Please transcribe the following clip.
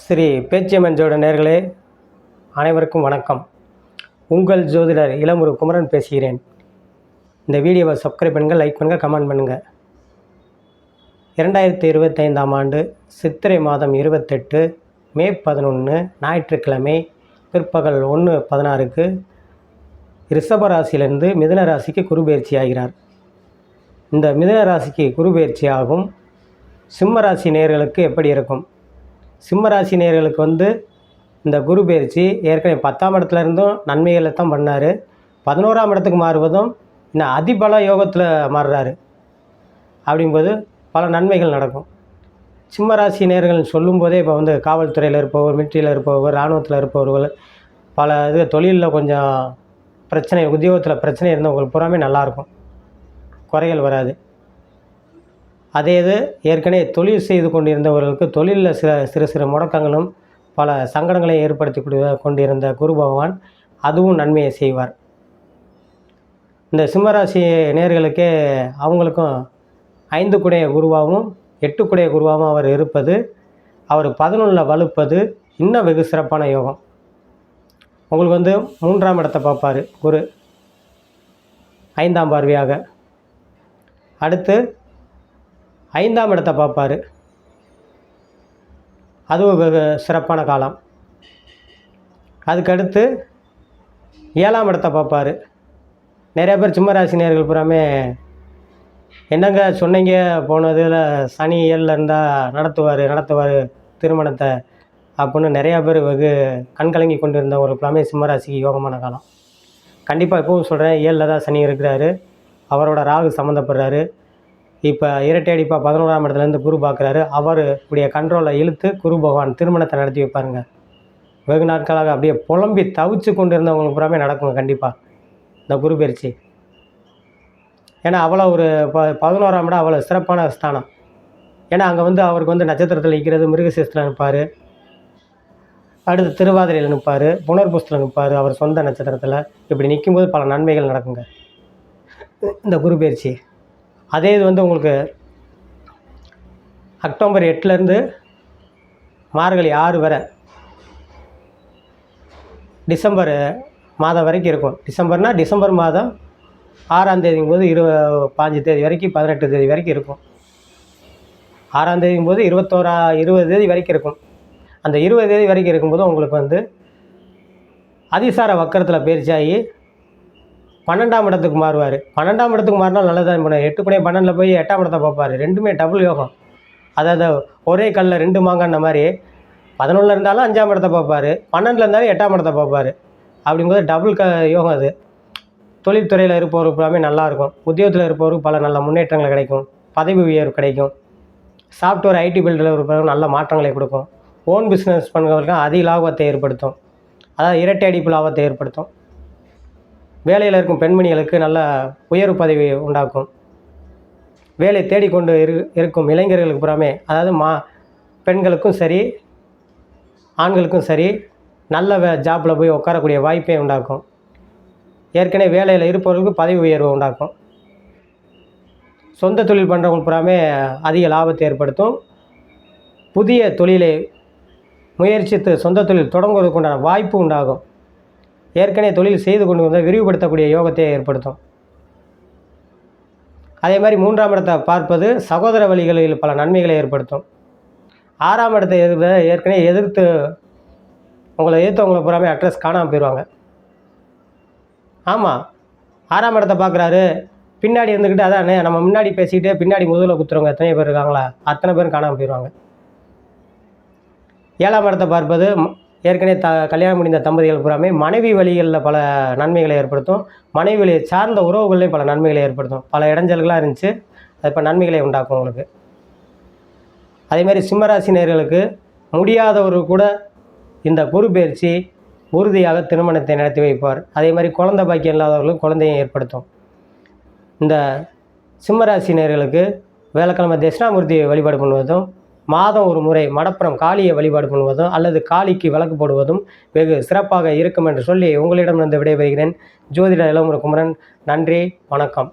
ஸ்ரீ பேச்சியம்மன் ஜோட நேர்களே அனைவருக்கும் வணக்கம். உங்கள் ஜோதிடர் இளமுரு குமரன் பேசுகிறேன். இந்த வீடியோவை சப்ஸ்கிரைப் பண்ணுங்கள் லைக் பண்ணுங்கள் கமெண்ட் பண்ணுங்கள் இரண்டாயிரத்தி இருபத்தைந்தாம் ஆண்டு சித்திரை மாதம் இருபத்தெட்டு மே பதினொன்று ஞாயிற்றுக்கிழமை பிற்பகல் ஒன்று பதினாறுக்கு ரிஷப ராசியிலிருந்து மிதுன ராசிக்கு குரு பயிற்சி ஆகிறார். இந்த மிதுன ராசிக்கு குரு பயிற்சி ஆகும். சிம்ம ராசி எப்படி இருக்கும்? சிம்ம ராசி நேயர்களுக்கு வந்து இந்த குரு பயிற்சி ஏற்கனவே பத்தாம் இடத்துல இருந்தும் நன்மைகளை தான் பண்ணார். பதினோராம் இடத்துக்கு மாறுவதும் இன்னும் அதிபல யோகத்தில் மாறுறாரு. அப்படிங்கும்போது பல நன்மைகள் நடக்கும். சிம்ம ராசி நேர்கள் சொல்லும்போதே இப்போ வந்து காவல்துறையில் இருப்பவர் மிலிட்ரியில் இருப்பவர் இராணுவத்தில் இருப்பவர்கள் பல இது தொழிலில் கொஞ்சம் பிரச்சனை உத்தியோகத்தில் பிரச்சனை இருந்தவங்களுக்கு பூராமே நல்லாயிருக்கும் குறைகள் வராது. அதே இது ஏற்கனவே தொழில் செய்து கொண்டிருந்தவர்களுக்கு தொழிலில் சில சிறு சிறு முடக்கங்களும் பல சங்கடங்களை ஏற்படுத்தி கொண்டிருந்த குரு பகவான் அதுவும் நன்மையை செய்வார். இந்த சிம்மராசி நேர்களுக்கே அவங்களுக்கும் ஐந்து குடைய குருவாகவும் எட்டு குடைய குருவாகவும் அவர் இருப்பது அவர் பதினொன்றில் வலுப்பது இன்னும் வெகு சிறப்பான யோகம். உங்களுக்கு வந்து மூன்றாம் இடத்தை பார்ப்பார் குரு. ஐந்தாம் பார்வையாக. அடுத்து ஐந்தாம் இடத்தை பார்ப்பார். அதுவும் வெகு சிறப்பான காலம். அதுக்கடுத்து ஏழாம் இடத்தை பார்ப்பார். நிறைய பேர் சிம்மராசினியர்கள் பூராமே என்னங்க சொன்னீங்க? போனதில் சனி ஏழில் இருந்தால் நடத்துவார் நடத்துவார் திருமணத்தை அப்படின்னு நிறையா பேர் வெகு கண்கலங்கி கொண்டு இருந்தவங்க பூராமே சிம்மராசிக்கு யோகமான காலம். கண்டிப்பாக இப்போவும் சொல்கிறேன் ஏழில் தான் சனி இருக்கிறாரு. அவரோட ராகு சம்மந்தப்படுறாரு இப்போ இரட்டை அடிப்பாக பதினோராம் இடத்துலேருந்து குரு பார்க்குறாரு அவர் உடைய கண்ட்ரோலை இழுத்து குரு பகவான் திருமணத்தை நடத்தி வைப்பாருங்க. வெகு நாட்களாக அப்படியே புலம்பி தவிச்சு கொண்டு இருந்தவங்களுக்கு பூராமே நடக்குங்க கண்டிப்பாக இந்த குரு பயிற்சி. ஏன்னா அவ்வளோ ஒரு ப பதினோராம் இடம் அவ்வளோ சிறப்பான ஸ்தானம். ஏன்னா அங்கே வந்து அவருக்கு வந்து நட்சத்திரத்தில் நிற்கிறது மிருகசேஷத்தில் நிற்பார். அடுத்து திருவாதிரையில் நிற்பார் புனர்புஸ்தில் நிற்பார் அவர் சொந்த நட்சத்திரத்தில். இப்படி நிற்கும்போது பல நன்மைகள் நடக்குங்க. இந்த குரு பயிற்சி. அதே இது வந்து உங்களுக்கு அக்டோபர் எட்டுலேருந்து மார்கழி ஆறு வரை டிசம்பர் மாதம் வரைக்கும் இருக்கும். டிசம்பர்னால் டிசம்பர் மாதம் ஆறாம் தேதிங்கும் போது இரு பாஞ்சு தேதி வரைக்கும் பதினெட்டு தேதி வரைக்கும் இருக்கும். ஆறாம் தேதிங்கும் போது இருபத்தோரா இருபது தேதி வரைக்கும் இருக்கும். அந்த இருபது தேதி வரைக்கும் இருக்கும்போது உங்களுக்கு வந்து அதிசார வக்கரத்தில் பயிற்சியாகி பன்னெண்டாம் இடத்துக்கு மாறுவார். பன்னெண்டாம் இடத்துக்கு மாறினா நல்லதான் பண்ணுவார் எட்டு கூட பன்னெண்டில் போய் எட்டாம் இடத்தை பார்ப்பார். ரெண்டுமே டபுள் யோகம். அதாவது ஒரே கல்லில் ரெண்டு மாங்கான மாதிரி பதினொன்றில் இருந்தாலும் அஞ்சாம் இடத்தை பார்ப்பார். பன்னெண்டில் இருந்தாலும் எட்டாம் இடத்தை பார்ப்பார். அப்படிங்கும்போது டபுள் க யோகம் அது. தொழில்துறையில் இருப்பவருக்கு எல்லாமே நல்லாயிருக்கும் உத்தியோகத்தில் இருப்பவருக்கு பல நல்ல முன்னேற்றங்கள் கிடைக்கும். பதவி உயர்வு கிடைக்கும். சாஃப்ட்வேர் ஐடி பில்டில் இருப்பவருக்கு நல்ல மாற்றங்களை கொடுக்கும். ஓன் பிஸ்னஸ் பண்ணுறவருக்கும் அதிக லாபத்தை ஏற்படுத்தும். அதாவது இரட்டை அடிப்பு லாபத்தை ஏற்படுத்தும். வேலையில் இருக்கும் பெண்மணிகளுக்கு நல்ல உயர் பதவி உண்டாக்கும். வேலை தேடிக்கொண்டு இரு இருக்கும் இளைஞர்களுக்கு புறாமே அதாவது மா பெண்களுக்கும் சரி ஆண்களுக்கும் சரி நல்ல வே ஜாப்பில் போய் உட்காரக்கூடிய வாய்ப்பை உண்டாக்கும். ஏற்கனவே வேலையில் இருப்பவர்களுக்கு பதவி உயர்வு உண்டாக்கும். சொந்த தொழில் பண்ணுறவங்க புறாமே அதிக லாபத்தை ஏற்படுத்தும். புதிய தொழிலை முயற்சித்து சொந்த தொழில் தொடங்குவதற்குண்டான வாய்ப்பு உண்டாகும். ஏற்கனவே தொழில் செய்து கொண்டு வந்தால் விரிவுபடுத்தக்கூடிய யோகத்தை ஏற்படுத்தும். அதே மாதிரி மூன்றாம் இடத்தை பார்ப்பது சகோதர வழிகளில் பல நன்மைகளை ஏற்படுத்தும். ஆறாம் இடத்தை எதிர்த்த ஏற்கனவே எதிர்த்து உங்களை எதிர்த்தவங்களை பூராமே அட்ரஸ் காணாமல் போயிடுவாங்க ஆமாம் ஆறாம் இடத்தை பார்க்குறாரு. பின்னாடி இருந்துக்கிட்டு அதானே நம்ம முன்னாடி பேசிக்கிட்டே பின்னாடி முதல்ல குத்துறவங்க எத்தனை பேர் இருக்காங்களா? அத்தனை பேரும் காணாமல் போயிடுவாங்க ஏழாம் இடத்தை பார்ப்பது ஏற்கனவே த கல்யாணம் முடிந்த தம்பதிகள் பூராமே மனைவி வழிகளில் பல நன்மைகளை ஏற்படுத்தும். மனைவி வழியை சார்ந்த உறவுகள்லேயும் பல நன்மைகளை ஏற்படுத்தும். பல இடைஞ்சல்களாக இருந்துச்சு. அது இப்போ நன்மைகளை உண்டாக்கும் உங்களுக்கு. அதேமாதிரி சிம்மராசி நேயர்களுக்கு முடியாதவர் கூட இந்த குரு பயிற்சி உறுதியாக திருமணத்தை நடத்தி வைப்பார். அதே மாதிரி குழந்தை பாக்கியம் இல்லாதவர்களுக்கு குழந்தையை ஏற்படுத்தும். இந்த சிம்மராசி நேயர்களுக்கு வேலைக்கிழமை தட்சிணாமூர்த்தியை வழிபாடு பண்ணுவதும் மாதம் ஒரு முறை மடப்புறம் காளியை வழிபாடு பண்ணுவதும் அல்லது காளிக்கு விளக்கு போடுவதும் வெகு சிறப்பாக இருக்கும் என்று சொல்லி உங்களிடம் உங்களிடமிருந்து விடைபெறுகிறேன். ஜோதிட இளமுறை குமரன் நன்றி வணக்கம்.